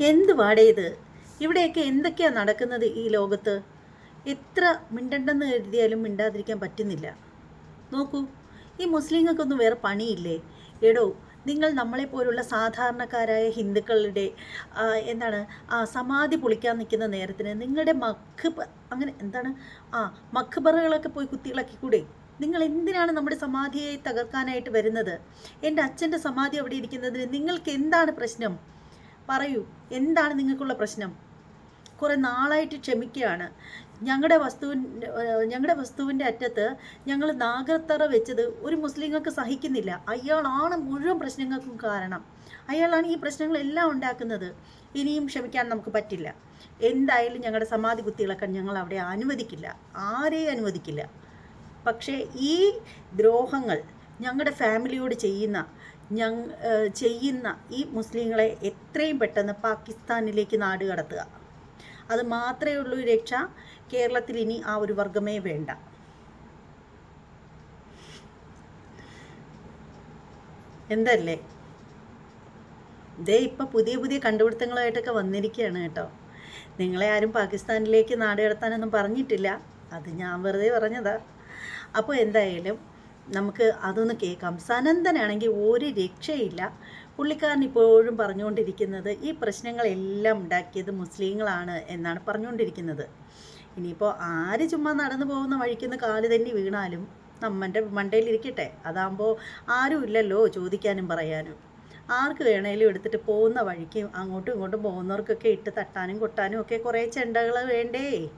എന്ത് വാടേത് ഇവിടെയൊക്കെ എന്തൊക്കെയാണ് നടക്കുന്നത് ഈ ലോകത്ത്? എത്ര മിണ്ടണ്ടെന്ന് കരുതിയാലും മിണ്ടാതിരിക്കാൻ പറ്റുന്നില്ല. നോക്കൂ ഈ മുസ്ലിങ്ങൾക്കൊന്നും വേറെ പണിയില്ലേ? എടോ നിങ്ങൾ നമ്മളെപ്പോലുള്ള സാധാരണക്കാരായ ഹിന്ദുക്കളുടെ എന്താണ് ആ സമാധി പൊളിക്കാൻ നിൽക്കുന്ന നേരത്തിന് നിങ്ങളുടെ മഖ് അങ്ങനെ എന്താണ്? ആ മഖബറുകളൊക്കെ പോയി കുത്തിയിളക്കിക്കൂടെ? നിങ്ങൾ എന്തിനാണ് നമ്മുടെ സമാധിയെ തകർക്കാനായിട്ട് വരുന്നത്? എന്റെ അച്ഛന്റെ സമാധി അവിടെ ഇരിക്കുന്നതിന് നിങ്ങൾക്ക് എന്താണ് പ്രശ്നം? പറയൂ എന്താണ് നിങ്ങൾക്കുള്ള പ്രശ്നം? കുറേ നാളായിട്ട് ക്ഷമിക്കുകയാണ്. ഞങ്ങളുടെ വസ്തുവിന്റെ ഞങ്ങളുടെ വസ്തുവിന്റെ അറ്റത്ത് ഞങ്ങൾ നാഗത്തറ വെച്ചത് ഒരു മുസ്ലിങ്ങൾക്ക് സഹിക്കുന്നില്ല. അയാളാണ് മുഴുവൻ പ്രശ്നങ്ങൾക്കും കാരണം. അയാളാണ് ഈ പ്രശ്നങ്ങളെല്ലാം ഉണ്ടാക്കുന്നത്. ഇനിയും ക്ഷമിക്കാൻ നമുക്ക് പറ്റില്ല. എന്തായാലും ഞങ്ങളുടെ സമാധി കുത്തികളൊക്കെ ഞങ്ങൾ അവിടെ അനുവദിക്കില്ല. ആരെയും അനുവദിക്കില്ല? പക്ഷേ ഈ ദ്രോഹങ്ങൾ ഞങ്ങളുടെ ഫാമിലിയോട് ചെയ്യുന്ന ഞങ് ഏഹ് ചെയ്യുന്ന ഈ മുസ്ലിങ്ങളെ എത്രയും പെട്ടെന്ന് പാകിസ്ഥാനിലേക്ക് നാട് കടത്തുക. അത് മാത്രമേ ഉള്ളൂ രക്ഷ. കേരളത്തിൽ ഇനി ആ ഒരു വർഗമേ വേണ്ട. എന്തല്ലേ? ദേ ഇപ്പം പുതിയ പുതിയ കണ്ടുപിടുത്തങ്ങളായിട്ടൊക്കെ വന്നിരിക്കുകയാണ് കേട്ടോ. നിങ്ങളെ ആരും പാകിസ്ഥാനിലേക്ക് നാട് കടത്താനൊന്നും പറഞ്ഞിട്ടില്ല. അത് ഞാൻ വെറുതെ പറഞ്ഞതാ. അപ്പോൾ എന്തായാലും നമുക്ക് അതൊന്ന് കേൾക്കാം. സനന്ദനാണെങ്കിൽ ഒരു രക്ഷയില്ല. പുള്ളിക്കാരൻ ഇപ്പോഴും പറഞ്ഞുകൊണ്ടിരിക്കുന്നത് ഈ പ്രശ്നങ്ങളെല്ലാം ഉണ്ടാക്കിയത് മുസ്ലിങ്ങളാണ് എന്നാണ് പറഞ്ഞുകൊണ്ടിരിക്കുന്നത്. ഇനിയിപ്പോൾ ആര് ചുമ്മാ നടന്നു പോകുന്ന വഴിക്കുന്ന കാൽ തന്നെ വീണാലും നമ്മന്റെ മണ്ടയിലിരിക്കട്ടെ അതാകുമ്പോൾ ആരും ഇല്ലല്ലോ ചോദിക്കാനും പറയാനും. ആർക്ക് വേണേലും എടുത്തിട്ട് പോകുന്ന വഴിക്ക് അങ്ങോട്ടും ഇങ്ങോട്ടും പോകുന്നവർക്കൊക്കെ ഇട്ട് തട്ടാനും കൊട്ടാനും ഒക്കെ കുറേ ചെണ്ടകൾ വേണ്ടേ?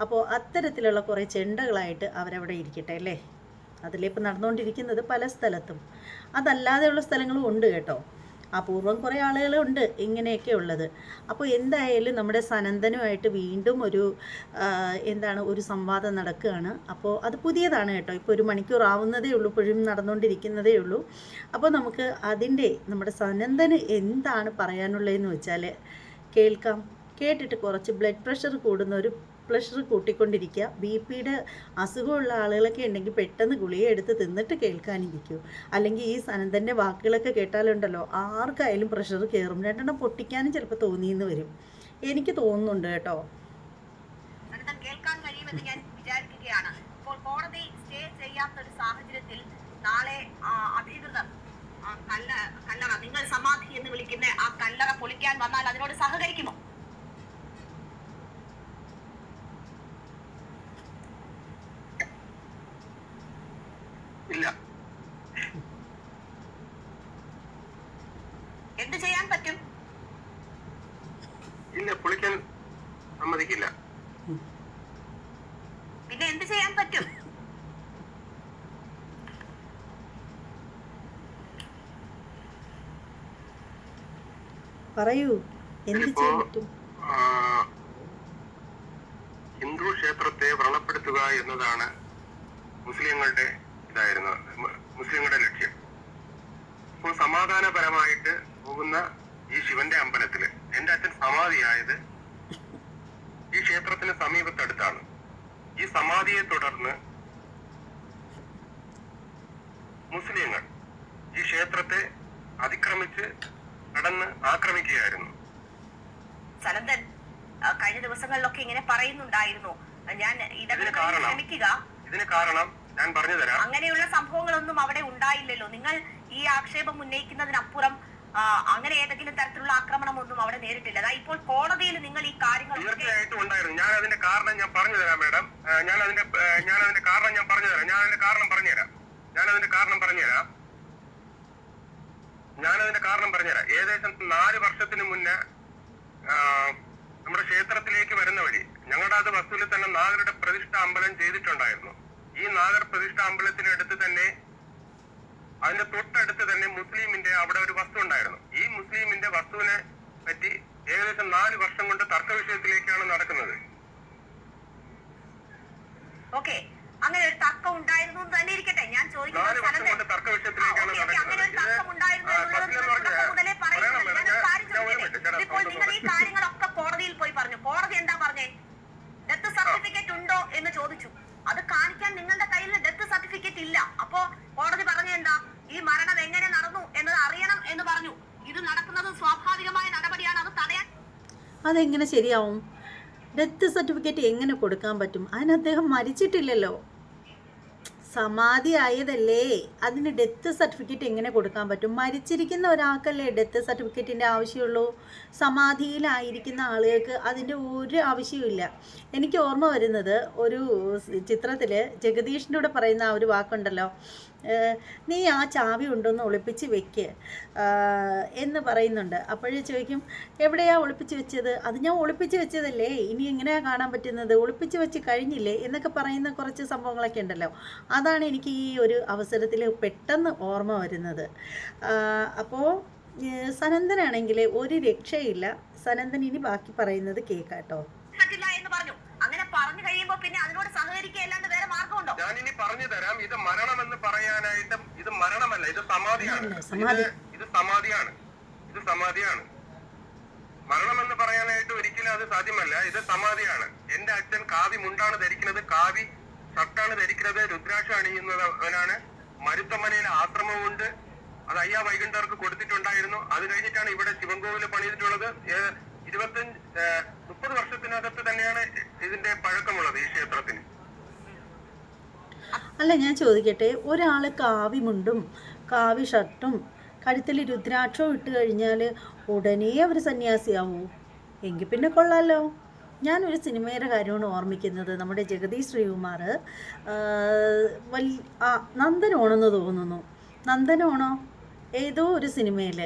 അപ്പോൾ അത്തരത്തിലുള്ള കുറേ ചെണ്ടകളായിട്ട് അവരവിടെ ഇരിക്കട്ടെ അല്ലേ? അതിലേ ഇപ്പം നടന്നുകൊണ്ടിരിക്കുന്നത് പല സ്ഥലത്തും. അതല്ലാതെയുള്ള സ്ഥലങ്ങളും ഉണ്ട് കേട്ടോ. അപൂർവം കുറേ ആളുകളുണ്ട് ഇങ്ങനെയൊക്കെ ഉള്ളത്. അപ്പോൾ എന്തായാലും നമ്മുടെ സനന്ദനുമായിട്ട് വീണ്ടും ഒരു എന്താണ് ഒരു സംവാദം നടക്കുകയാണ്. അപ്പോൾ അത് പുതിയതാണ് കേട്ടോ. ഇപ്പോൾ ഒരു മണിക്കൂർ ആവുന്നതേ ഉള്ളൂ ഇപ്പോഴും നടന്നുകൊണ്ടിരിക്കുന്നതേ ഉള്ളൂ. അപ്പോൾ നമുക്ക് അതിന്റെ നമ്മുടെ സനന്ദന് എന്താണ് പറയാനുള്ളതെന്ന് വെച്ചാൽ കേൾക്കാം. കേട്ടിട്ട് കുറച്ച് ബ്ലഡ് പ്രഷർ കൂടുന്ന ഒരു പ്രഷർ കൂട്ടിക്കൊണ്ടിരിക്കുക. ബി പിയുടെ അസുഖമുള്ള ആളുകളൊക്കെ ഉണ്ടെങ്കിൽ പെട്ടെന്ന് ഗുളിക എടുത്ത് തിന്നിട്ട് കേൾക്കാനിരിക്കൂ. അല്ലെങ്കിൽ ഈ സനന്ദന്റെ വാക്കുകളൊക്കെ കേട്ടാലുണ്ടല്ലോ ആർക്കായാലും പ്രഷർ കയറും രണ്ടെണ്ണം പൊട്ടിക്കാനും ചിലപ്പോൾ തോന്നിയെന്ന് വരും. എനിക്ക് തോന്നുന്നുണ്ട് കേട്ടോ. കേൾക്കാൻ കഴിയുമെന്ന് ഞാൻ വിചാരിക്കുകയാണ്. ഇപ്പോൾ കോടതി സ്റ്റേ ചെയ്യാത്ത ഒരു സാഹചര്യത്തിൽ നാളെ അധികൃതർ കല്ല കല്ലറ നിങ്ങൾ സമാധി എന്ന് വിളിക്കുന്ന ആ കല്ലറ പൊളിക്കാൻ വന്നാൽ അതിനോട് സഹകരിക്കുമോ? ഇല്ല. എന്ത് ചെയ്യാൻ പറ്റും? ഇല്ല പുളിക്കാൻ സമ്മതിക്കില്ല. പിന്നെ എന്ത് ചെയ്യാൻ പറ്റും? പറയൂ എന്ത് ചെയ്യാൻ പറ്റും? ഹിന്ദു ക്ഷേത്രത്തെ വ്രണപ്പെടുത്തുക എന്നതാണ് മുസ്ലിങ്ങളുടെ ഇതായിരുന്നു മുസ്ലിങ്ങളുടെ ലക്ഷ്യം. അപ്പോൾ സമാധാനപരമായിട്ട് പോകുന്ന ഈ ശിവന്റെ അമ്പലത്തിൽ എന്റെ അച്ഛൻ സമാധിയായത് ഈ ക്ഷേത്രത്തിന് സമീപത്തടുത്താണ്. ഈ സമാധിയെ തുടർന്ന് മുസ്ലിങ്ങൾ ഈ ക്ഷേത്രത്തെ അതിക്രമിച്ച് കടന്ന് ആക്രമിക്കുകയായിരുന്നു. സനന്ദൻ കഴിഞ്ഞ ദിവസങ്ങളിലൊക്കെ ഇങ്ങനെ പറയുന്നുണ്ടായിരുന്നു. ഞാൻ കാരണം? ഇതിന് കാരണം ഞാൻ പറഞ്ഞു തരാം. അങ്ങനെയുള്ള സംഭവങ്ങളൊന്നും അവിടെ ഉണ്ടായില്ലല്ലോ. നിങ്ങൾ ഈ ആക്ഷേപം ഉന്നയിക്കുന്നതിനപ്പുറം അങ്ങനെ ഏതെങ്കിലും തരത്തിലുള്ള ആക്രമണമൊന്നും അവിടെ നേരിട്ടില്ല. അതാ ഇപ്പോൾ കോടതിയിൽ നിങ്ങൾ ഈ കാര്യങ്ങൾ തീർച്ചയായിട്ടും ഉണ്ടായിരുന്നു. ഞാൻ അതിന്റെ കാരണം ഞാൻ പറഞ്ഞു തരാം മാഡം. ഞാൻ അതിന്റെ ഞാൻ അതിന്റെ കാരണം ഞാൻ പറഞ്ഞു തരാം. ഞാൻ അതിന്റെ കാരണം പറഞ്ഞുതരാം ഞാൻ അതിന്റെ കാരണം പറഞ്ഞുതരാം ഞാൻ അതിന്റെ കാരണം പറഞ്ഞുതരാം ഏകദേശം നാല് വർഷത്തിന് മുന്നേ നമ്മുടെ ക്ഷേത്രത്തിലേക്ക് വരുന്ന വഴി ഞങ്ങളുടെ അത് വസ്തുവിൽ തന്നെ നാഗരുടെ പ്രതിഷ്ഠ അമ്പലം ചെയ്തിട്ടുണ്ടായിരുന്നു. ഈ നാഗർ പ്രതിഷ്ഠ അമ്പലത്തിന് അടുത്ത് തന്നെ അതിന്റെ തൊട്ടടുത്ത് തന്നെ മുസ്ലിമിന്റെ അവിടെ ഒരു വസ്തു ഉണ്ടായിരുന്നു. ഈ മുസ്ലിമിന്റെ വസ്തുവിനെ പറ്റി ഏകദേശം നാല് വർഷം കൊണ്ട് തർക്ക വിഷയത്തിലേക്കാണ് നടക്കുന്നത്. ഓക്കെ. അങ്ങനെ ഒരു തർക്കം ഉണ്ടായിരുന്നു തന്നെ ഇരിക്കട്ടെ. ഞാൻ ചോദിക്കുന്നത് തർക്ക വിഷയത്തിലേക്കാണ് ഇപ്പോൾ നിങ്ങൾ ഈ. കാര്യങ്ങളൊക്കെ കോടതിയിൽ പോയി പറഞ്ഞു. കോടതി എന്താ പറഞ്ഞേ? ഡെത്ത് സർട്ടിഫിക്കറ്റ് ഉണ്ടോ എന്ന് ചോദിച്ചു. അത് കാണിക്കാൻ നിങ്ങളുടെ കയ്യിൽ ഡെത്ത് സർട്ടിഫിക്കറ്റ് ഇല്ല. അപ്പോ കോടതി പറഞ്ഞു എന്താ? ഈ മരണം എങ്ങനെ നടന്നു എന്നത് അറിയണം എന്ന് പറഞ്ഞു. ഇത് നടക്കുന്നത് സ്വാഭാവികമായ നടപടിയാണ്. അത് തടയാൻ അതെങ്ങനെ ശരിയാവും? ഡെത്ത് സർട്ടിഫിക്കറ്റ് എങ്ങനെ കൊടുക്കാൻ പറ്റും? അതിന് അദ്ദേഹം മരിച്ചിട്ടില്ലല്ലോ. സമാധി ആയതല്ലേ അതിന് ഡെത്ത് സർട്ടിഫിക്കറ്റ് എങ്ങനെ കൊടുക്കാൻ പറ്റും? മരിച്ചിരിക്കുന്ന ഒരാൾക്കല്ലേ ഡെത്ത് സർട്ടിഫിക്കറ്റിന്റെ ആവശ്യമുള്ളൂ? സമാധിയിലായിരിക്കുന്ന ആളുകൾക്ക് അതിന്റെ ഒരു ആവശ്യമില്ല എനിക്ക് ഓർമ്മ വരുന്നത് ഒരു ചിത്രത്തിൽ ജഗദീഷിന്റെ കൂടെ പറയുന്ന ആ ഒരു വാക്കുണ്ടല്ലോ. നീ ആ ചാവി ഉണ്ടെന്ന് ഒളിപ്പിച്ച് വെക്ക്. എന്ന് പറയുന്നുണ്ട്. അപ്പോഴേ ചോദിക്കും എവിടെയാ ഒളിപ്പിച്ച് വെച്ചത്? അത് ഞാൻ ഒളിപ്പിച്ച് വെച്ചതല്ലേ. ഇനി എങ്ങനെയാ കാണാൻ പറ്റുന്നത്? ഒളിപ്പിച്ച് വെച്ച് കഴിഞ്ഞില്ലേ? എന്നൊക്കെ പറയുന്ന കുറച്ച് സംഭവങ്ങളൊക്കെ ഉണ്ടല്ലോ. അതാണ് എനിക്ക് ഈ ഒരു അവസരത്തിൽ പെട്ടെന്ന് ഓർമ്മ വരുന്നത്. അപ്പോൾ സനന്ദനാണെങ്കിൽ ഒരു രക്ഷയില്ല. സനന്ദൻ ഇനി ബാക്കി പറയുന്നത് കേൾക്കാട്ടോ എന്ന് പറഞ്ഞു. പറഞ്ഞു കഴിയുമ്പോ പിന്നെ അതിനോട് സഹകരിക്കുകയല്ലാണ്ട് വേറെ മാർഗമുണ്ടോ? ഞാനിനി പറഞ്ഞു തരാം. ഇത് മരണമെന്ന് പറയാനായിട്ട് ഇത് മരണമല്ല ഇത് സമാധിയാണ്. ഇത് ഇത് സമാധിയാണ്. ഇത് സമാധിയാണ്. മരണമെന്ന് പറയാനായിട്ട് ഒരിക്കലും അത് സാധ്യമല്ല. ഇത് സമാധിയാണ്. എന്റെ അച്ഛൻ കാവി മുണ്ടാണ് ധരിക്കുന്നത്. കാവി ഷർട്ടാണ് ധരിക്കുന്നത്. രുദ്രാക്ഷം അണിയുന്നവനാണ്. മരുത്തമ്മനയിൽ ആശ്രമമുണ്ട്. അത് അയ്യാ വൈകുണ്ഠർക്ക് കൊടുത്തിട്ടുണ്ടായിരുന്നു. അത് കഴിഞ്ഞിട്ടാണ് ഇവിടെ ശിവൻകോവിൽ പണിതിട്ടുള്ളത്. ഏഹ് ഇരുപത്തഞ്ച് മുപ്പത് വർഷത്തിനകത്ത് തന്നെയാണ് ഇതിന്റെ പഴക്കമുള്ളത് ഈ ക്ഷേത്രത്തിന്. അല്ല ഞാൻ ചോദിക്കട്ടെ ഒരാൾ കാവി മുണ്ടും കാവി ഷർട്ടും കഴുത്തിൽ രുദ്രാക്ഷവും ഇട്ട് കഴിഞ്ഞാൽ ഉടനെ അവർ സന്യാസിയാവൂ. എങ്കിൽ പിന്നെ കൊള്ളാലോ. ഞാനൊരു സിനിമയുടെ കാര്യമാണ് ഓർമ്മിക്കുന്നത്. നമ്മുടെ ജഗദീഷ് ശ്രീകുമാർ വലിയ നന്ദനോണെന്ന് തോന്നുന്നു. നന്ദനോണോ? ഏതോ ഒരു സിനിമയിൽ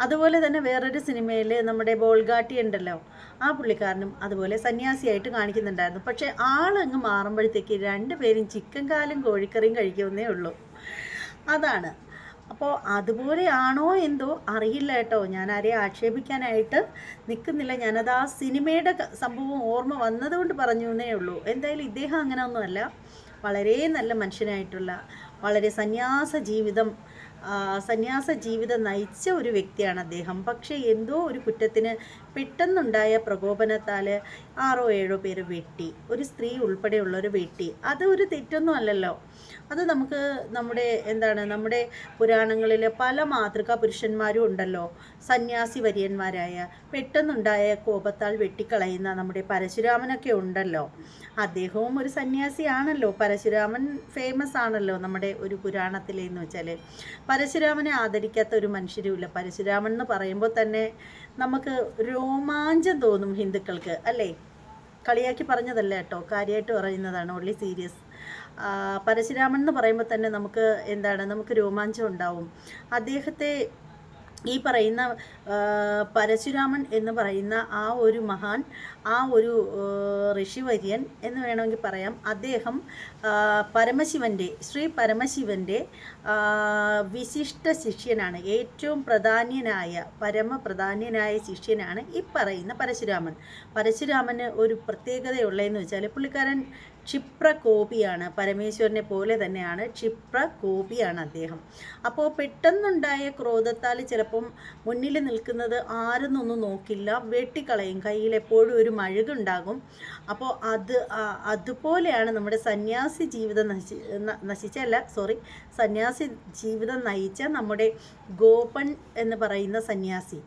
അതുപോലെ തന്നെ വേറൊരു സിനിമയിൽ നമ്മുടെ ബോൾഗാട്ടി ഉണ്ടല്ലോ ആ പുള്ളിക്കാരനും അതുപോലെ സന്യാസിയായിട്ട് കാണിക്കുന്നുണ്ടായിരുന്നു. പക്ഷേ ആളങ്ങ് മാറുമ്പോഴത്തേക്ക് രണ്ടുപേരും ചിക്കൻ കാലും കോഴിക്കറിയും കഴിക്കുന്നേ ഉള്ളൂ. അതാണ്. അപ്പോൾ അതുപോലെയാണോ എന്തോ? അറിയില്ല കേട്ടോ. ഞാൻ ആരെയും ആക്ഷേപിക്കാനായിട്ട് നിൽക്കുന്നില്ല ഞാനത് ആ സിനിമയുടെ സംഭവം ഓർമ്മ വന്നതുകൊണ്ട് പറഞ്ഞു എന്നേ ഉള്ളൂ. എന്തായാലും ഇദ്ദേഹം അങ്ങനെ ഒന്നുമല്ല വളരെ നല്ല മനുഷ്യനായിട്ടുള്ള വളരെ സന്യാസ ജീവിതം സന്യാസ ജീവിതം നയിച്ച ഒരു വ്യക്തിയാണ് അദ്ദേഹം. പക്ഷേ എന്തോ ഒരു കുറ്റത്തിന് പെട്ടെന്നുണ്ടായ പ്രകോപനത്താൽ ആറോ ഏഴോ പേര് വെട്ടി. ഒരു സ്ത്രീ ഉൾപ്പെടെയുള്ളവർ വെട്ടി. അത് ഒരു തെറ്റൊന്നും അല്ലല്ലോ. അത് നമുക്ക് നമ്മുടെ എന്താണ് നമ്മുടെ പുരാണങ്ങളിൽ പല മാതൃകാ പുരുഷന്മാരും ഉണ്ടല്ലോ. സന്യാസി വര്യന്മാരായ. പെട്ടെന്നുണ്ടായ കോപത്താൽ വെട്ടിക്കളയുന്ന നമ്മുടെ പരശുരാമനൊക്കെ ഉണ്ടല്ലോ. അദ്ദേഹവും ഒരു സന്യാസിയാണല്ലോ പരശുരാമൻ ഫേമസ് ആണല്ലോ നമ്മുടെ ഒരു പുരാണത്തിലെന്ന് വെച്ചാൽ പരശുരാമനെ ആദരിക്കാത്ത ഒരു മനുഷ്യരുമില്ല. പരശുരാമൻ എന്ന് പറയുമ്പോൾ തന്നെ നമുക്ക് രോമാഞ്ചം തോന്നും ഹിന്ദുക്കൾക്ക് അല്ലേ? കളിയാക്കി പറഞ്ഞതല്ല കേട്ടോ? കാര്യമായിട്ട് പറയുന്നതാണ് ഓൺലി സീരിയസ് പരശുരാമൻ എന്ന് പറയുമ്പോൾ തന്നെ നമുക്ക് എന്താണ് നമുക്ക് രോമാഞ്ചം ഉണ്ടാവും. അദ്ദേഹത്തെ ഈ പറയുന്ന പരശുരാമൻ എന്ന് പറയുന്ന ആ ഒരു മഹാൻ ആ ഒരു ഋഷിവര്യൻ എന്ന് വേണമെങ്കിൽ പറയാം. അദ്ദേഹം പരമശിവന്റെ ശ്രീ പരമശിവന്റെ വിശിഷ്ട ശിഷ്യനാണ്. ഏറ്റവും പ്രധാന്യനായ പരമപ്രധാന്യനായ ശിഷ്യനാണ് ഈ പറയുന്ന പരശുരാമൻ. പരശുരാമന് ഒരു പ്രത്യേകതയുള്ളതെന്ന് വെച്ചാൽ പുള്ളിക്കാരൻ ക്ഷിപ്ര കോപിയാണ് പരമേശ്വരനെ പോലെ തന്നെയാണ് ക്ഷിപ്ര കോപിയാണ് അദ്ദേഹം. അപ്പോൾ പെട്ടെന്നുണ്ടായ ക്രോധത്താൽ ചിലപ്പം മുന്നിൽ നിൽക്കുന്നത് ആരെന്നൊന്നും നോക്കില്ല. വെട്ടിക്കളയും. കയ്യിൽ എപ്പോഴും ഒരു മഴുകുണ്ടാകും. അപ്പോൾ അത് അതുപോലെയാണ് നമ്മുടെ സന്യാസി ജീവിതം നശി നശിച്ചല്ല സോറി സന്യാസി ജീവിതം നയിച്ച നമ്മുടെ ഗോപൻ എന്ന് പറയുന്ന സന്യാസി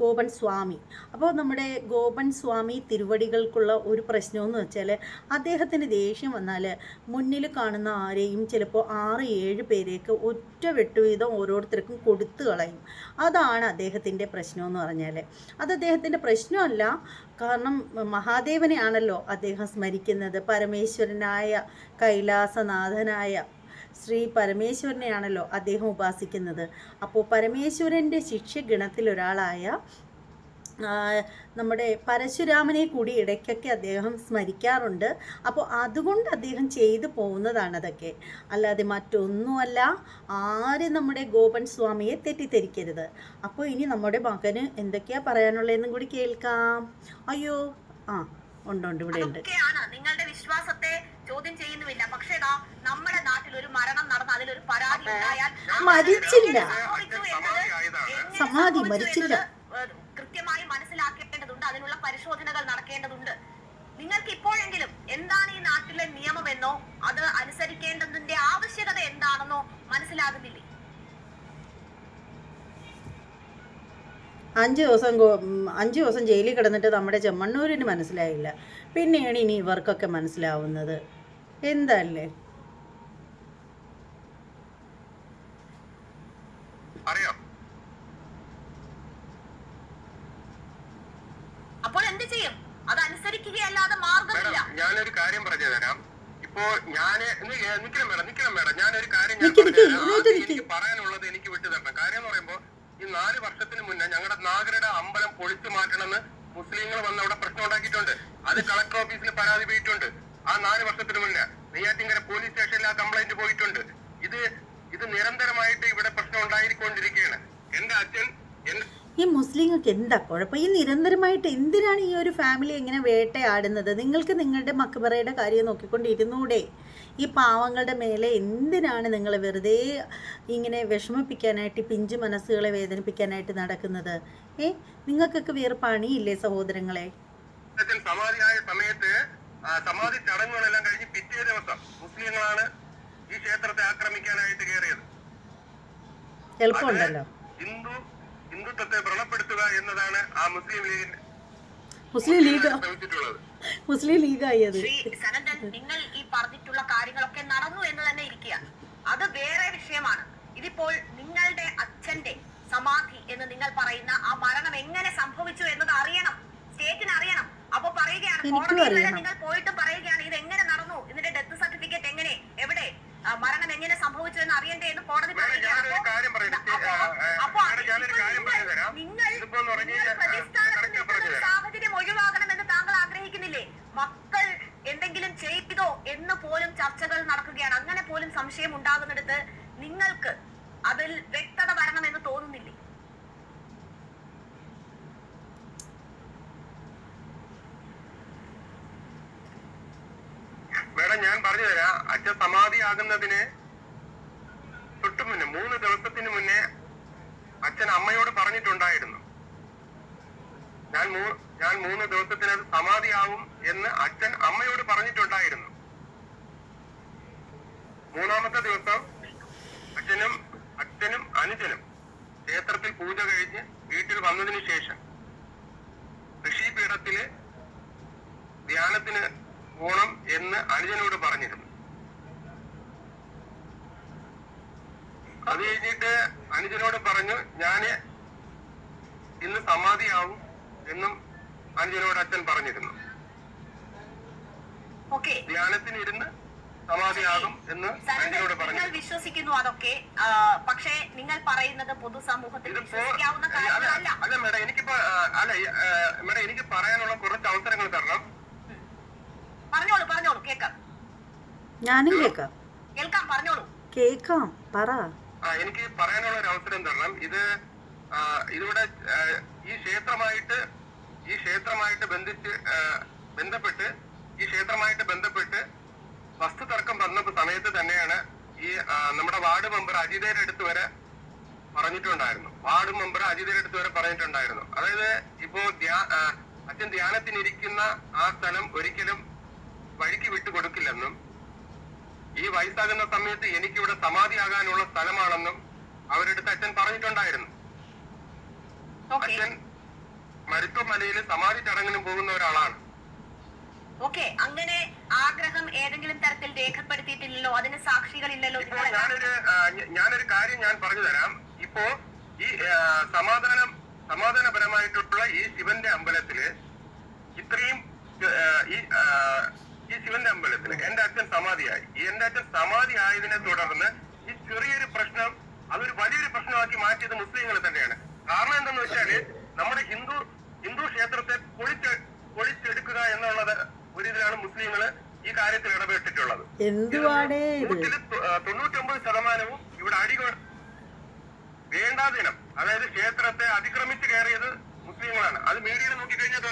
ഗോപൻ സ്വാമി. അപ്പോൾ നമ്മുടെ ഗോപൻ സ്വാമി തിരുവടികൾക്കുള്ള ഒരു പ്രശ്നമെന്ന് വെച്ചാൽ അദ്ദേഹത്തിന് ദേഷ്യം വന്നാൽ മുന്നിൽ കാണുന്ന ആരെയും ചിലപ്പോൾ ആറ് ഏഴ് പേരേക്ക് ഒറ്റ വെട്ടുവീതം ഓരോരുത്തർക്കും കൊടുത്തു കളയും. അതാണ് അദ്ദേഹത്തിന്റെ പ്രശ്നമെന്ന് പറഞ്ഞാൽ. അത് അദ്ദേഹത്തിന്റെ പ്രശ്നമല്ല കാരണം മഹാദേവനെയാണല്ലോ അദ്ദേഹം സ്മരിക്കുന്നത്. പരമേശ്വരനായ കൈലാസനാഥനായ ശ്രീ പരമേശ്വരനെയാണല്ലോ അദ്ദേഹം ഉപാസിക്കുന്നത്. അപ്പോൾ പരമേശ്വരന്റെ ശിഷ്യഗണത്തിലൊരാളായ നമ്മുടെ പരശുരാമനെ കൂടി ഇടയ്ക്കൊക്കെ അദ്ദേഹം സ്മരിക്കാറുണ്ട്. അപ്പോൾ അതുകൊണ്ട് അദ്ദേഹം ചെയ്തു പോകുന്നതാണ് അതൊക്കെ. അല്ലാതെ മറ്റൊന്നുമല്ല ആരും നമ്മുടെ ഗോപൻ സ്വാമിയെ തെറ്റിദ്ധരിക്കരുത്. അപ്പോൾ ഇനി നമ്മുടെ മകന് എന്തൊക്കെയാ പറയാനുള്ളതെന്നും കൂടി കേൾക്കാം. അയ്യോ ആ ഉണ്ട് ഉണ്ട് ഇവിടെ ഉണ്ട് നിങ്ങളുടെ വിശ്വാസത്തെ ചോദ്യം ചെയ്യുന്നുമില്ല. പക്ഷേ ദാ നമ്മുടെ നാട്ടിൽ ഒരു മരണം നടന്ന് അതിലൊരു പരാതി ഉണ്ടായാൽ മരിച്ചില്ല. സമാധി മരിച്ചില്ല. കൃത്യമായി മനസ്സിലാക്കേണ്ടതുണ്ട്. അതിനുള്ള പരിശോധനകൾ നടക്കേണ്ടതുണ്ട്. നിങ്ങൾക്ക് ഇപ്പോഴെങ്കിലും എന്താണ് ഈ നാട്ടിലെ നിയമമെന്നോ അത് അനുസരിക്കേണ്ടതിന്റെ ആവശ്യകത എന്താണെന്നോ മനസ്സിലാകുന്നില്ലേ? അഞ്ച് ദിവസം അഞ്ച് ദിവസം ജയിലിൽ കിടന്നിട്ട് നമ്മുടെ ചെമ്മണ്ണൂരിന് മനസ്സിലായില്ല. പിന്നെയാണ് ഇനി ഇവർക്കൊക്കെ മനസ്സിലാവുന്നത്. എന്തല്ലേ അറിയാം അപ്പോൾ എന്ത് ചെയ്യും അത് അനുസരിക്കുകയല്ലാതെ മാർഗമില്ല മേഡം ഞാനൊരു കാര്യം പറഞ്ഞു തരാം ഇപ്പോ ഞാൻ നി- ഏ, നിക്കണം മേഡം നിക്കണം മേഡം ഞാനൊരു കാര്യം ഞാൻ നിക്ക്, നിക്ക്, പറഞ്ഞുതരാം. ഇതിനകത്ത് ആദ്യം നിക്ക്. എനിക്ക് പറയാനുള്ളത് എനിക്ക് വിട്ടു തരണം കാര്യം എന്ന് പറയുമ്പോ ഈ നാല് വർഷത്തിന് മുന്നേ ഞങ്ങളുടെ നാഗരുടെ അമ്പലം പൊളിച്ചു മാറ്റണമെന്ന് മുസ്ലിങ്ങൾ വന്ന് അവിടെ പ്രശ്നം ഉണ്ടാക്കിയിട്ടുണ്ട്. അത് കളക്ടർ ഓഫീസിൽ പരാതി പോയിട്ടുണ്ട്. ആ നാല് വർഷത്തിന് മുന്നേ നെയ്യാറ്റിങ്കര പോലീസ് സ്റ്റേഷനിൽ ആ കംപ്ലൈന്റ് പോയിട്ടുണ്ട്. ഇത് ഇത് നിരന്തരമായിട്ട് ഇവിടെ പ്രശ്നം ഉണ്ടായിക്കൊണ്ടിരിക്കുകയാണ്. എന്റെ അച്ഛൻ ഈ മുസ്ലിങ്ങൾക്ക് എന്താ കുഴപ്പം? ഈ നിരന്തരമായിട്ട് എന്തിനാണ് ഈ ഒരു ഫാമിലി ഇങ്ങനെ വേട്ടയാടുന്നത്? നിങ്ങൾക്ക് നിങ്ങളുടെ മക്ബറയുടെ കാര്യം നോക്കിക്കൊണ്ടിരുന്നൂടെ ഈ പാവങ്ങളുടെ മേലെ എന്തിനാണ് നിങ്ങൾ വെറുതെ ഇങ്ങനെ വിഷമിപ്പിക്കാനായിട്ട് പിഞ്ചു മനസ്സുകളെ വേദനിപ്പിക്കാനായിട്ട് നടക്കുന്നത്? ഏ? നിങ്ങൾക്കൊക്കെ വേറെ പണിയില്ലേ സഹോദരങ്ങളെ? സമാധിയായ സമയത്ത് സമാധി ചടങ്ങുകളെല്ലാം കഴിഞ്ഞ് പിറ്റേ ദിവസം മുസ്ലിങ്ങളാണ് ഈ ക്ഷേത്രത്തെ ആക്രമിക്കാനായിട്ട് കയറിയത്. എളുപ്പമുണ്ടല്ലോ. ഹിന്ദു ഹിന്ദുത്വത്തെ വ്രണപ്പെടുത്തുക എന്നതാണ് ആ മുസ്ലിം ലീഗിന്റെ മുസ്ലിം ലീഗ് മുസ്ലിം ലീഗായി അത് സനന്ദൻ നിങ്ങൾ ഈ പറഞ്ഞിട്ടുള്ള കാര്യങ്ങളൊക്കെ നടന്നു എന്ന് തന്നെ ഇരിക്കുക അത് വേറെ വിഷയമാണ്. ഇതിപ്പോൾ നിങ്ങളുടെ അച്ഛന്റെ സമാധി എന്ന് നിങ്ങൾ പറയുന്ന ആ മരണം എങ്ങനെ സംഭവിച്ചു എന്നത് അറിയണം. സ്റ്റേറ്റിന് അറിയണം. അപ്പൊ പറയുകയാണ് കോടതിയിൽ വരെ നിങ്ങൾ പോയിട്ട് പറയുകയാണ് ഇത് എങ്ങനെ നടന്നു? ഇതിന്റെ ഡെത്ത് സർട്ടിഫിക്കറ്റ് എങ്ങനെ? എവിടെ? ആ, മരണം എങ്ങനെ സംഭവിച്ചു എന്ന് അറിയണ്ടേ എന്ന് കോടതി പറയുകയാണ്? അപ്പോ- നിങ്ങൾ പ്രതിസ്ഥാനത്ത്. സാഹചര്യം ഒഴിവാകണമെന്ന് താങ്കൾ ആഗ്രഹിക്കുന്നില്ലേ? മക്കൾ എന്തെങ്കിലും ചെയ്യിപ്പിതോ എന്ന് പോലും ചർച്ചകൾ നടക്കുകയാണ്. അങ്ങനെ പോലും സംശയം ഉണ്ടാകുന്നിടത്ത് നിങ്ങൾക്ക് അതിൽ വ്യക്തത വരണമെന്ന് തോന്നുന്നില്ലേ മേഡം ഞാൻ പറഞ്ഞു തരാം അച്ഛൻ സമാധിയാകുന്നതിന് തൊട്ടു മുന്നേ മൂന്ന് ദിവസത്തിന് മുന്നേ അച്ഛൻ അമ്മയോട് പറഞ്ഞിട്ടുണ്ടായിരുന്നു. ഞാൻ മൂ- ഞാൻ മൂന്ന് ദിവസത്തിനത് സമാധിയാവും എന്ന് അച്ഛൻ അമ്മയോട് പറഞ്ഞിട്ടുണ്ടായിരുന്നു. മൂന്നാമത്തെ ദിവസം അച്ഛനും അച്ഛനും അനുജനും ക്ഷേത്രത്തിൽ പൂജ കഴിഞ്ഞ് വീട്ടിൽ വന്നതിന് ശേഷം ഋഷിപീഠത്തിൽ ധ്യാനത്തിന് പോണം എന്ന് അനുജനോട് പറഞ്ഞിരുന്നു. അത് കഴിഞ്ഞിട്ട് അനുജനോട് പറഞ്ഞു ഞാൻ ഇന്ന് സമാധിയാവും എന്നും അനുജനോട് അച്ഛൻ പറഞ്ഞിരുന്നു. ധ്യാനത്തിനിരുന്ന് സമാധിയാകും എന്ന് അനുജനോട് പറഞ്ഞു വിശ്വസിക്കുന്നു അതൊക്കെ. പക്ഷേ നിങ്ങൾ പറയുന്നത് പൊതുസമൂഹത്തിൽ വിശ്വസിക്കാവുന്ന കാര്യമല്ല കാര്യങ്ങളല്ല. അല്ല മേഡം എനിക്കിപ്പോ അല്ല മേഡം എനിക്ക് പറയാനുള്ള കുറച്ച് അവസരങ്ങൾ തരണം. പറഞ്ഞോളൂ പറഞ്ഞോളൂ കേൾക്കാം ഞാനും കേൾക്കാം കേൾക്കാം പറഞ്ഞോളൂ. കേൾക്കാം പറ. ആ എനിക്ക് പറയാനുള്ള ഒരു അവസരം തരണം. ഇത് ഇതിവിടെ ഈ ക്ഷേത്രമായിട്ട് ഈ ക്ഷേത്രമായിട്ട് ബന്ധിച്ച് ബന്ധപ്പെട്ട് ഈ ക്ഷേത്രമായിട്ട് ബന്ധപ്പെട്ട് വസ്തു തർക്കം വന്ന സമയത്ത് തന്നെയാണ് ഈ നമ്മുടെ വാർഡ് മെമ്പർ അജിതയുടെ അടുത്ത് വരെ പറഞ്ഞിട്ടുണ്ടായിരുന്നു. വാർഡ് മെമ്പർ അജിതയുടെ അടുത്ത് വരെ പറഞ്ഞിട്ടുണ്ടായിരുന്നു. അതായത് ഇപ്പോ ധ്യാ- അച്ഛൻ ധ്യാനത്തിനിരിക്കുന്ന ആ സ്ഥലം ഒരിക്കലും വഴിക്ക് വിട്ടുകൊടുക്കില്ലെന്നും ഈ വയസ്സാകുന്ന സമയത്ത് എനിക്കിവിടെ സമാധിയാകാനുള്ള സ്ഥലമാണെന്നും അവരെടുത്ത് അച്ഛൻ പറഞ്ഞിട്ടുണ്ടായിരുന്നു. അച്ഛൻ മരുത്വമലയിൽ സമാധി ചടങ്ങിന് പോകുന്ന ഒരാളാണ്. ഓക്കെ അങ്ങനെ ആഗ്രഹം ഏതെങ്കിലും തരത്തിൽ രേഖപ്പെടുത്തിയിട്ടില്ലല്ലോ? അതിന് സാക്ഷികളില്ലല്ലോ? ഞാനൊരു ഞാനൊരു കാര്യം ഞാൻ പറഞ്ഞു തരാം. ഇപ്പോ ഈ സമാധാനം സമാധാനപരമായിട്ടുള്ള ഈ ശിവന്റെ അമ്പലത്തിൽ ഇത്രയും ഈ ഈ ശിവന്റെ അമ്പലത്തിൽ എന്റെ അച്ഛൻ സമാധിയായി. ഈ എന്റെ അച്ഛൻ സമാധി ആയതിനെ തുടർന്ന് ഈ ചെറിയൊരു പ്രശ്നം അതൊരു വലിയൊരു പ്രശ്നമാക്കി മാറ്റിയത് മുസ്ലിങ്ങൾ തന്നെയാണ്. കാരണം എന്തെന്ന് വെച്ചാൽ നമ്മുടെ ഹിന്ദു ഹിന്ദു ക്ഷേത്രത്തെ പൊളിച്ച് പൊളിച്ചെടുക്കുക എന്നുള്ളത് ഒരു ഇതിലാണ് മുസ്ലിങ്ങൾ ഈ കാര്യത്തിൽ ഇടപെട്ടിട്ടുള്ളത്. തൊണ്ണൂറ്റൊമ്പത് ശതമാനവും ഇവിടെ അടികൊ വേണ്ടാതിനം അതായത് ക്ഷേത്രത്തെ അതിക്രമിച്ച് കയറിയത് മുസ്ലിങ്ങളാണ്. അത് മീഡിയയിൽ നോക്കിക്കഴിഞ്ഞാൽ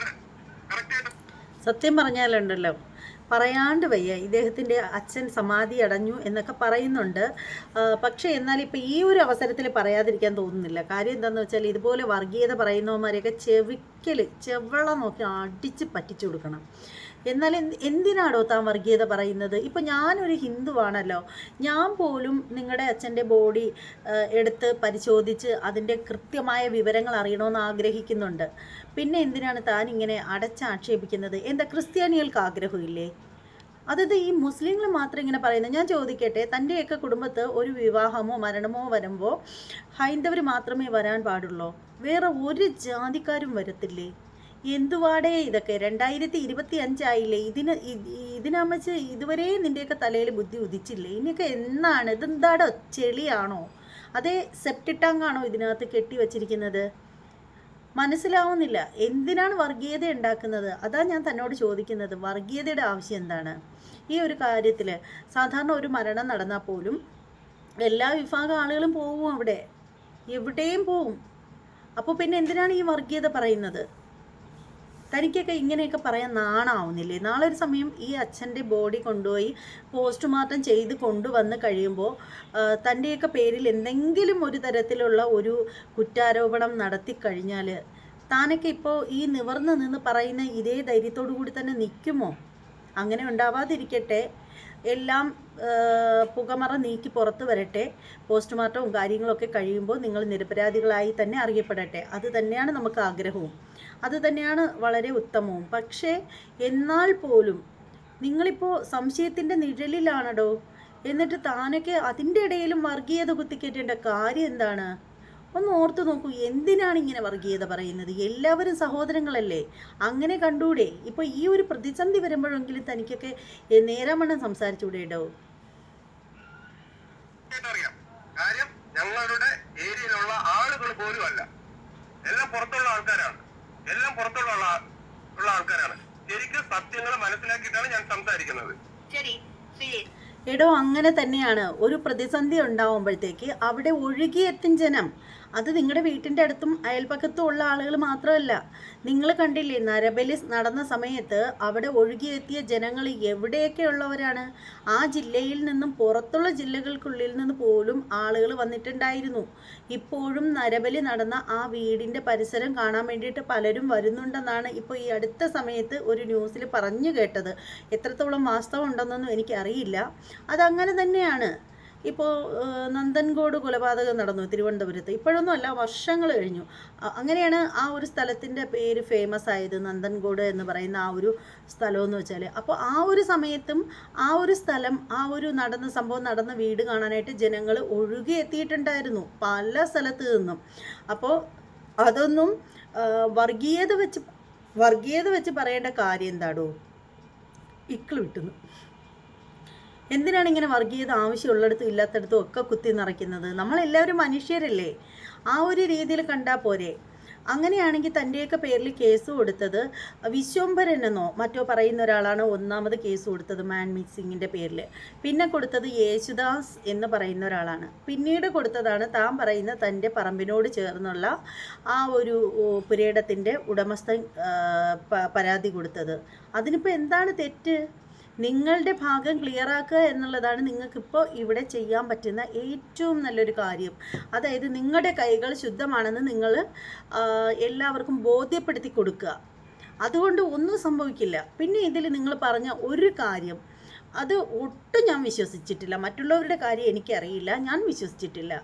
കറക്റ്റ് സത്യം പറഞ്ഞാലുണ്ടല്ലോ. പറയാണ്ട് വയ്യ. ഇദ്ദേഹത്തിന്റെ അച്ഛൻ സമാധി അടഞ്ഞു എന്നൊക്കെ പറയുന്നുണ്ട്. പക്ഷേ എന്നാൽ ഇപ്പോൾ ഈ ഒരു അവസരത്തിൽ പറയാതിരിക്കാൻ തോന്നുന്നില്ല. കാര്യം എന്താണെന്ന് വെച്ചാൽ ഇതുപോലെ വർഗീയത പറയുന്നവന്മാരെയൊക്കെ ചെവി ഒരിക്കൽ ചെവള നോക്കി അടിച്ച് പറ്റിച്ചു കൊടുക്കണം. എന്നാൽ എന്ത് എന്തിനാടോ താൻ വർഗീയത പറയുന്നത്? ഇപ്പം ഞാനൊരു ഹിന്ദുവാണല്ലോ. ഞാൻ പോലും നിങ്ങളുടെ അച്ഛന്റെ ബോഡി എടുത്ത് പരിശോധിച്ച് അതിന്റെ കൃത്യമായ വിവരങ്ങൾ അറിയണമെന്ന് ആഗ്രഹിക്കുന്നുണ്ട്. പിന്നെ എന്തിനാണ് താൻ ഇങ്ങനെ അടച്ചാക്ഷേപിക്കുന്നത്? എന്താ ക്രിസ്ത്യാനികൾക്ക് ആഗ്രഹമില്ലേ? അതായത് ഈ മുസ്ലിങ്ങൾ മാത്രം ഇങ്ങനെ പറയുന്നത്. ഞാൻ ചോദിക്കട്ടെ തന്റെയൊക്കെ കുടുംബത്ത് ഒരു വിവാഹമോ മരണമോ വരുമ്പോൾ ഹൈന്ദവർ മാത്രമേ വരാൻ പാടുള്ളൂ? വേറെ ഒരു ജാതിക്കാരും വരത്തില്ലേ? എന്തുവാടേ ഇതൊക്കെ? രണ്ടായിരത്തി ഇരുപത്തി അഞ്ചായില്ലേ ഇതിന് ഇതിനമ്മച്ച് ഇതുവരെ നിന്റെയൊക്കെ തലയിൽ ബുദ്ധി ഉദിച്ചില്ലേ? ഇനിയൊക്കെ എന്നാണ്? ഇതെന്താടോ ചെളിയാണോ? അതേ സെപ്റ്റി ടാങ്കാണോ ഇതിനകത്ത് കെട്ടി വച്ചിരിക്കുന്നത്? മനസ്സിലാവുന്നില്ല. എന്തിനാണ് വർഗീയത ഉണ്ടാക്കുന്നത് അതാ ഞാൻ തന്നോട് ചോദിക്കുന്നത്. വർഗീയതയുടെ ആവശ്യം എന്താണ്? ഈ ഒരു കാര്യത്തിൽ സാധാരണ ഒരു മരണം നടന്നാൽ പോലും എല്ലാ വിഭാഗം ആളുകളും പോവും അവിടെ. എവിടെയും പോവും. അപ്പോൾ പിന്നെ എന്തിനാണ് ഈ വർഗീയത പറയുന്നത്? തനിക്കൊക്കെ ഇങ്ങനെയൊക്കെ പറയാൻ നാണാവുന്നില്ലേ? നാളെ ഒരു സമയം ഈ അച്ഛന്റെ ബോഡി കൊണ്ടുപോയി പോസ്റ്റ്മോർട്ടം ചെയ്ത് കൊണ്ടുവന്ന് കഴിയുമ്പോൾ തന്റെയൊക്കെ പേരിൽ എന്തെങ്കിലും ഒരു തരത്തിലുള്ള ഒരു കുറ്റാരോപണം നടത്തി കഴിഞ്ഞാൽ താനൊക്കെ ഇപ്പോൾ ഈ നിവർന്ന് നിന്ന് പറയുന്ന ഇതേ ധൈര്യത്തോടു കൂടി തന്നെ നിൽക്കുമോ? അങ്ങനെ ഉണ്ടാവാതിരിക്കട്ടെ. എല്ലാം പുകമറ നീക്കി പുറത്ത് വരട്ടെ. പോസ്റ്റ്മോർട്ടവും കാര്യങ്ങളൊക്കെ കഴിയുമ്പോൾ നിങ്ങൾ നിരപരാധികളായി തന്നെ അറിയപ്പെടട്ടെ. അത് തന്നെയാണ് നമുക്ക് ആഗ്രഹവും. അത് തന്നെയാണ് വളരെ ഉത്തമവും. പക്ഷേ എന്നാൽ പോലും നിങ്ങളിപ്പോൾ സംശയത്തിന്റെ നിഴലിലാണടോ? എന്നിട്ട് താനൊക്കെ അതിന്റെ ഇടയിലും വർഗീയത കുത്തിക്കേറ്റേണ്ട കാര്യം എന്താണ്? ഒന്ന് ഓർത്തു നോക്കൂ എന്തിനാണ് ഇങ്ങനെ വർഗീയത പറയുന്നത്? എല്ലാവരും സഹോദരങ്ങളല്ലേ? അങ്ങനെ കണ്ടൂടെ? ഇപ്പോൾ ഈ ഒരു പ്രതിസന്ധി വരുമ്പോഴെങ്കിലും തനിക്കൊക്കെ നേരാമണ്ണം സംസാരിച്ചൂടെ അറിയാം കാര്യം ഞങ്ങളുടെ ഏരിയയിലുള്ള ആളുകൾ പോലും അല്ല. എല്ലാം പുറത്തുള്ള ആൾക്കാരാണ്. എല്ലാം പുറത്തുള്ള ഉള്ള ആൾക്കാരാണ്. ശരിക്കും സത്യങ്ങൾ മനസ്സിലാക്കിയിട്ടാണ് ഞാൻ സംസാരിക്കുന്നത്. ശരി ശ്രീ. എടോ അങ്ങനെ തന്നെയാണ്. ഒരു പ്രതിസന്ധി ഉണ്ടാവുമ്പോഴത്തേക്ക് അവിടെ ഒഴുകിയെത്തും ജനം. അത് നിങ്ങളുടെ വീട്ടിന്റെ അടുത്തും അയൽപ്പക്കത്തും ഉള്ള ആളുകൾ മാത്രമല്ല. നിങ്ങൾ കണ്ടില്ലേ നരബലി നടന്ന സമയത്ത് അവിടെ ഒഴുകിയെത്തിയ ജനങ്ങൾ എവിടെയൊക്കെ ഉള്ളവരാണ്? ആ ജില്ലയിൽ നിന്നും പുറത്തുള്ള ജില്ലകൾക്കുള്ളിൽ നിന്ന് പോലും ആളുകൾ വന്നിട്ടുണ്ടായിരുന്നു. ഇപ്പോഴും നരബലി നടന്ന ആ വീടിന്റെ പരിസരം കാണാൻ വേണ്ടിയിട്ട് പലരും വരുന്നുണ്ടെന്നാണ് ഇപ്പോൾ ഈ അടുത്ത സമയത്ത് ഒരു ന്യൂസിൽ പറഞ്ഞു കേട്ടത്. എത്രത്തോളം വാസ്തവം ഉണ്ടെന്നൊന്നും എനിക്കറിയില്ല. അതങ്ങനെ തന്നെയാണ്. ഇപ്പോൾ നന്ദൻകോട് കൊലപാതകം നടന്നു തിരുവനന്തപുരത്ത്. ഇപ്പോഴൊന്നും അല്ല വർഷങ്ങൾ കഴിഞ്ഞു. അങ്ങനെയാണ് ആ ഒരു സ്ഥലത്തിന്റെ പേര് ഫേമസ് ആയത് നന്ദൻകോട് എന്ന് പറയുന്ന ആ ഒരു സ്ഥലം എന്ന് വെച്ചാൽ അപ്പോൾ ആ ഒരു സമയത്തും ആ ഒരു സ്ഥലം ആ ഒരു നടന്ന സംഭവം നടന്ന വീട് കാണാനായിട്ട് ജനങ്ങൾ ഒഴുകി എത്തിയിട്ടുണ്ടായിരുന്നു പല സ്ഥലത്ത് നിന്നും. അപ്പോൾ അതൊന്നും വർഗീയത വെച്ച് വർഗീയത വെച്ച് പറയേണ്ട കാര്യം എന്താടോ? ഇക്കിൾ വിട്ടുന്നു. എന്തിനാണ് ഇങ്ങനെ വർഗീയത ആവശ്യമുള്ളിടത്തും ഇല്ലാത്തടത്തും ഒക്കെ കുത്തി നിറയ്ക്കുന്നത്? നമ്മളെല്ലാവരും മനുഷ്യരല്ലേ? ആ ഒരു രീതിയിൽ കണ്ടാൽ പോരെ. അങ്ങനെയാണെങ്കിൽ തന്റെയൊക്കെ പേരിൽ കേസ് കൊടുത്തത് വിശ്വംഭരൻ എന്നോ മറ്റോ പറയുന്ന ഒരാളാണ് ഒന്നാമത് കേസ് കൊടുത്തത് മാൻ മിക്സിങ്ങിന്റെ പേരിൽ. പിന്നെ കൊടുത്തത് യേശുദാസ് എന്ന് പറയുന്ന ഒരാളാണ്. പിന്നീട് കൊടുത്തതാണ് താൻ പറയുന്ന തന്റെ പറമ്പിനോട് ചേർന്നുള്ള ആ ഒരു പുരേടത്തിന്റെ ഉടമസ്ഥൻ പരാതി കൊടുത്തത്. അതിനിപ്പോൾ എന്താണ് തെറ്റ്? നിങ്ങളുടെ ഭാഗം ക്ലിയർ ആക്കുക എന്നുള്ളതാണ് നിങ്ങൾക്കിപ്പോൾ ഇവിടെ ചെയ്യാൻ പറ്റുന്ന ഏറ്റവും നല്ലൊരു കാര്യം. അതായത് നിങ്ങളുടെ കൈകൾ ശുദ്ധമാണെന്ന് നിങ്ങൾ എല്ലാവർക്കും ബോധ്യപ്പെടുത്തി കൊടുക്കുക. അതുകൊണ്ട് ഒന്നും സംഭവിക്കില്ല. പിന്നെ ഇതിൽ നിങ്ങൾ പറഞ്ഞ ഒരു കാര്യം അത് ഒട്ടും ഞാൻ വിശ്വസിച്ചിട്ടില്ല. മറ്റുള്ളവരുടെ കാര്യം എനിക്കറിയില്ല. ഞാൻ വിശ്വസിച്ചിട്ടില്ല.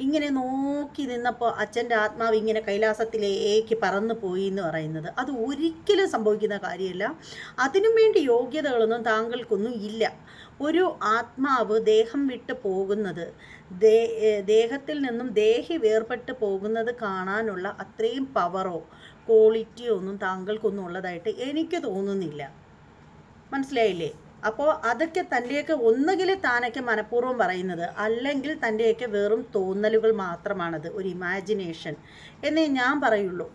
ഇങ്ങനെ നോക്കി നിന്നപ്പോൾ അച്ഛന്റെ ആത്മാവ് ഇങ്ങനെ കൈലാസത്തിലേക്ക് പറന്നു പോയി എന്ന് പറയുന്നത്. അത് ഒരിക്കലും സംഭവിക്കുന്ന കാര്യമല്ല. അതിനും വേണ്ടി യോഗ്യതകളൊന്നും താങ്കൾക്കൊന്നും ഇല്ല. ഒരു ആത്മാവ് ദേഹം വിട്ട് പോകുന്നത് ദേഹത്തിൽ നിന്നും ദേഹി വേർപെട്ട് പോകുന്നത് കാണാനുള്ള അത്രയും പവറോ ക്വാളിറ്റിയോ ഒന്നും താങ്കൾക്കൊന്നും ഉള്ളതായിട്ട് എനിക്ക് തോന്നുന്നില്ല. മനസ്സിലായില്ലേ? അപ്പോൾ അതൊക്കെ തന്റെയൊക്കെ ഒന്നുകിൽ താനൊക്കെ മനഃപൂർവം പറയുന്നത് അല്ലെങ്കിൽ തന്റെയൊക്കെ വെറും തോന്നലുകൾ മാത്രമാണത് ഒരു ഇമാജിനേഷൻ എന്നേ ഞാൻ പറയുള്ളൂ.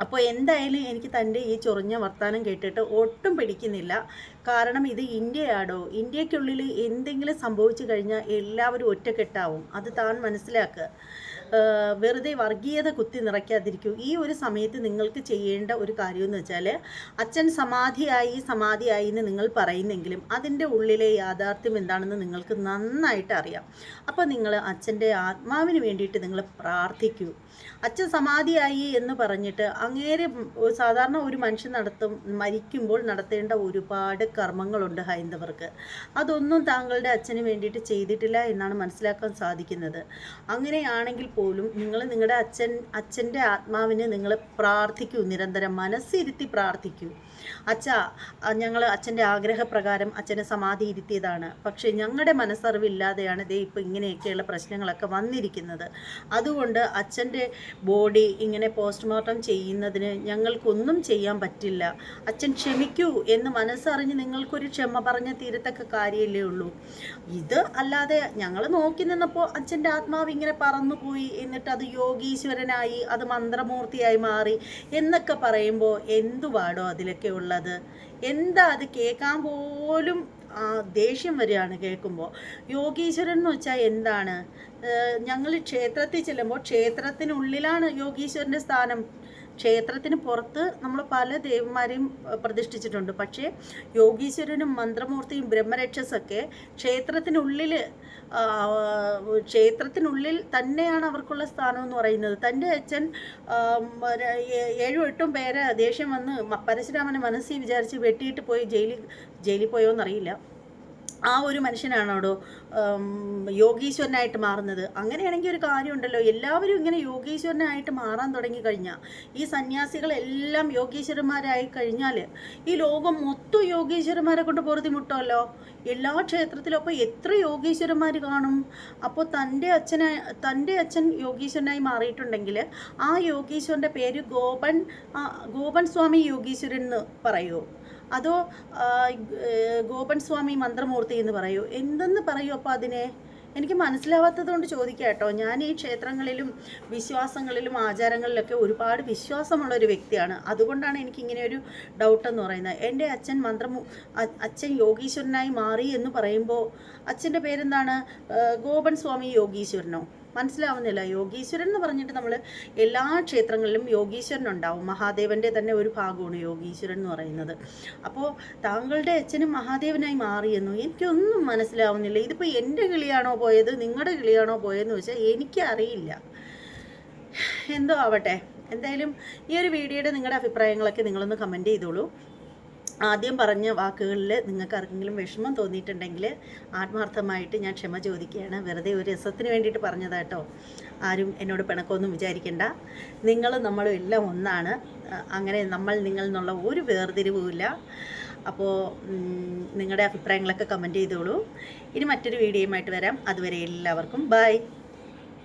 അപ്പോൾ എന്തായാലും എനിക്ക് തന്റെ ഈ ചൊറിഞ്ഞ വർത്തമാനം കേട്ടിട്ട് ഒട്ടും പിടിക്കുന്നില്ല. കാരണം ഇത് ഇന്ത്യയാടോ? ഇന്ത്യക്കുള്ളിൽ എന്തെങ്കിലും സംഭവിച്ചു കഴിഞ്ഞാൽ എല്ലാവരും ഒറ്റക്കെട്ടാവും. അത് താൻ മനസ്സിലാക്കുക വെറുതെ വർഗീയത കുത്തി നിറയ്ക്കാതിരിക്കൂ. ഈ ഒരു സമയത്ത് നിങ്ങൾക്ക് ചെയ്യേണ്ട ഒരു കാര്യമെന്ന് വെച്ചാൽ അച്ഛൻ സമാധിയായി സമാധിയായി എന്ന് നിങ്ങൾ പറയുന്നെങ്കിലും അതിന്റെ ഉള്ളിലെ യാഥാർത്ഥ്യം എന്താണെന്ന് നിങ്ങൾക്ക് നന്നായിട്ട് അറിയാം. അപ്പോൾ നിങ്ങൾ അച്ഛന്റെ ആത്മാവിന് വേണ്ടിയിട്ട് നിങ്ങൾ പ്രാർത്ഥിക്കൂ. അച്ഛൻ സമാധിയായി എന്ന് പറഞ്ഞിട്ട് അങ്ങേരെ സാധാരണ ഒരു മനുഷ്യൻ നടത്തും മരിക്കുമ്പോൾ നടത്തേണ്ട ഒരുപാട് കർമ്മങ്ങളുണ്ട് ഹൈന്ദവർക്ക്. അതൊന്നും താങ്കളുടെ അച്ഛന് വേണ്ടിയിട്ട് ചെയ്തിട്ടില്ല എന്നാണ് മനസ്സിലാക്കാൻ സാധിക്കുന്നത്. അങ്ങനെയാണെങ്കിൽ പോലും നിങ്ങൾ നിങ്ങളുടെ അച്ഛൻ അച്ഛന്റെ ആത്മാവിനെ നിങ്ങൾ പ്രാർത്ഥിക്കൂ നിരന്തരം മനസ്സിരുത്തി പ്രാർത്ഥിക്കൂ. അച്ഛ ഞങ്ങൾ അച്ഛന്റെ ആഗ്രഹപ്രകാരം അച്ഛനെ സമാധി ഇരുത്തിയതാണ്. പക്ഷേ ഞങ്ങളുടെ മനസ്സറിവില്ലാതെയാണ് ദേ ഇപ്പോൾ ഇങ്ങനെയൊക്കെയുള്ള പ്രശ്നങ്ങളൊക്കെ വന്നിരിക്കുന്നത്. അതുകൊണ്ട് അച്ഛന്റെ ബോഡി ഇങ്ങനെ പോസ്റ്റ്മോർട്ടം ചെയ്യുന്നതിന് ഞങ്ങൾക്കൊന്നും ചെയ്യാൻ പറ്റില്ല. അച്ഛൻ ക്ഷമിക്കൂ എന്ന് മനസ്സറിഞ്ഞ് നിങ്ങൾക്കൊരു ക്ഷമ പറഞ്ഞ തീരത്തക്ക കാര്യമല്ലേ ഉള്ളൂ. ഇത് അല്ലാതെ ഞങ്ങൾ നോക്കി നിന്നപ്പോൾ അച്ഛന്റെ ആത്മാവ് ഇങ്ങനെ പറന്നുപോയി എന്നിട്ട് അത് യോഗീശ്വരനായി അത് മന്ത്രമൂർത്തിയായി മാറി എന്നൊക്കെ പറയുമ്പോൾ എന്തുവാടോ അതിലൊക്കെ ഉള്ളത്? എന്താ അത് കേൾക്കാൻ പോലും ദേഷ്യം വരികയാണ് കേൾക്കുമ്പോൾ യോഗീശ്വരൻ എന്ന് വെച്ചാൽ എന്താണ്? ഞങ്ങൾ ക്ഷേത്രത്തിൽ ചെല്ലുമ്പോൾ ക്ഷേത്രത്തിനുള്ളിലാണ് യോഗീശ്വരന്റെ സ്ഥാനം. ക്ഷേത്രത്തിന് പുറത്ത് നമ്മൾ പല ദേവന്മാരെയും പ്രതിഷ്ഠിച്ചിട്ടുണ്ട്. പക്ഷേ യോഗീശ്വരനും മന്ത്രമൂർത്തിയും ബ്രഹ്മരക്ഷസൊക്കെ ക്ഷേത്രത്തിനുള്ളിൽ ക്ഷേത്രത്തിനുള്ളിൽ തന്നെയാണ് അവർക്കുള്ള സ്ഥാനം എന്ന് പറയുന്നത്. തന്റെ അച്ഛൻ ഏഴും എട്ടും പേരെ ദേഷ്യം വന്ന് പരശുരാമനെ മനസ്സിൽ വിചാരിച്ച് വെട്ടിയിട്ട് പോയി ജയിലിൽ ജയിലിൽ പോയോ എന്നറിയില്ല. ആ ഒരു മനുഷ്യനാണോടോ യോഗീശ്വരനായിട്ട് മാറുന്നത്? അങ്ങനെയാണെങ്കിൽ ഒരു കാര്യമുണ്ടല്ലോ. എല്ലാവരും ഇങ്ങനെ യോഗീശ്വരനായിട്ട് മാറാൻ തുടങ്ങിക്കഴിഞ്ഞാൽ ഈ സന്യാസികളെല്ലാം യോഗീശ്വരന്മാരായി കഴിഞ്ഞാൽ ഈ ലോകം മൊത്തം യോഗീശ്വരന്മാരെ കൊണ്ട് പൊറുതിമുട്ടുമല്ലോ എല്ലാ ക്ഷേത്രത്തിലും അപ്പോൾ എത്ര യോഗീശ്വരന്മാർ കാണും? അപ്പോൾ തന്റെ അച്ഛനെ തന്റെ അച്ഛൻ യോഗീശ്വരനായി മാറിയിട്ടുണ്ടെങ്കിൽ ആ യോഗീശ്വരന്റെ പേര് ഗോപൻ ഗോപൻ സ്വാമി യോഗീശ്വരൻ എന്ന് പറയുമോ അതോ ഗോപൻ സ്വാമി മന്ത്രമൂർത്തി എന്ന് പറയൂ. എന്തെന്ന് പറയൂ അപ്പോൾ അതിനെ? എനിക്ക് മനസ്സിലാവാത്തത് കൊണ്ട് ചോദിക്കാം കേട്ടോ. ഞാൻ ഈ ക്ഷേത്രങ്ങളിലും വിശ്വാസങ്ങളിലും ആചാരങ്ങളിലൊക്കെ ഒരുപാട് വിശ്വാസമുള്ള ഒരു വ്യക്തിയാണ്. അതുകൊണ്ടാണ് എനിക്ക് ഇങ്ങനെ ഒരു ഡൗട്ട് എന്ന് പറയുന്നത്. എന്റെ അച്ഛൻ മന്ത്ര അച്ഛൻ യോഗീശ്വരനായി മാറി എന്ന് പറയുമ്പോൾ അച്ഛന്റെ പേരെന്താണ്? ഗോപൻ സ്വാമി യോഗീശ്വരനോ? മനസ്സിലാവുന്നില്ല. യോഗീശ്വരൻ എന്ന് പറഞ്ഞിട്ട് നമ്മൾ എല്ലാ ക്ഷേത്രങ്ങളിലും യോഗീശ്വരൻ ഉണ്ടാവും മഹാദേവന്റെ തന്നെ ഒരു ഭാഗമാണ് യോഗീശ്വരൻ എന്ന് പറയുന്നത്. അപ്പോൾ താങ്കളുടെ അച്ഛനും മഹാദേവനായി മാറിയെന്നു എനിക്കൊന്നും മനസ്സിലാവുന്നില്ല. ഇതിപ്പോൾ എന്റെ കിളിയാണോ പോയത്? നിങ്ങളുടെ കിളിയാണോ പോയതെന്ന് വെച്ചാൽ എനിക്കറിയില്ല. എന്തോ ആവട്ടെ. എന്തായാലും ഈ ഒരു വീഡിയോയുടെ നിങ്ങളുടെ അഭിപ്രായങ്ങളൊക്കെ നിങ്ങളൊന്ന് കമന്റ് ചെയ്തോളൂ. ആദ്യം പറഞ്ഞ വാക്കുകളിൽ നിങ്ങൾക്ക് ആർക്കെങ്കിലും വിഷമം തോന്നിയിട്ടുണ്ടെങ്കിൽ ആത്മാർത്ഥമായിട്ട് ഞാൻ ക്ഷമ ചോദിക്കുകയാണ്. വെറുതെ ഒരു രസത്തിന് വേണ്ടിയിട്ട് പറഞ്ഞതാട്ടോ ആരും എന്നോട് പിണക്കമൊന്നും വിചാരിക്കേണ്ട. നിങ്ങളും നമ്മളും എല്ലാം ഒന്നാണ്. അങ്ങനെ നമ്മൾ നിങ്ങൾ എന്നുള്ള ഒരു വേർതിരിവുമില്ല അപ്പോൾ നിങ്ങളുടെ അഭിപ്രായങ്ങളൊക്കെ കമന്റ് ചെയ്തോളൂ. ഇനി മറ്റൊരു വീഡിയോയുമായിട്ട് വരാം. അതുവരെ എല്ലാവർക്കും ബൈ.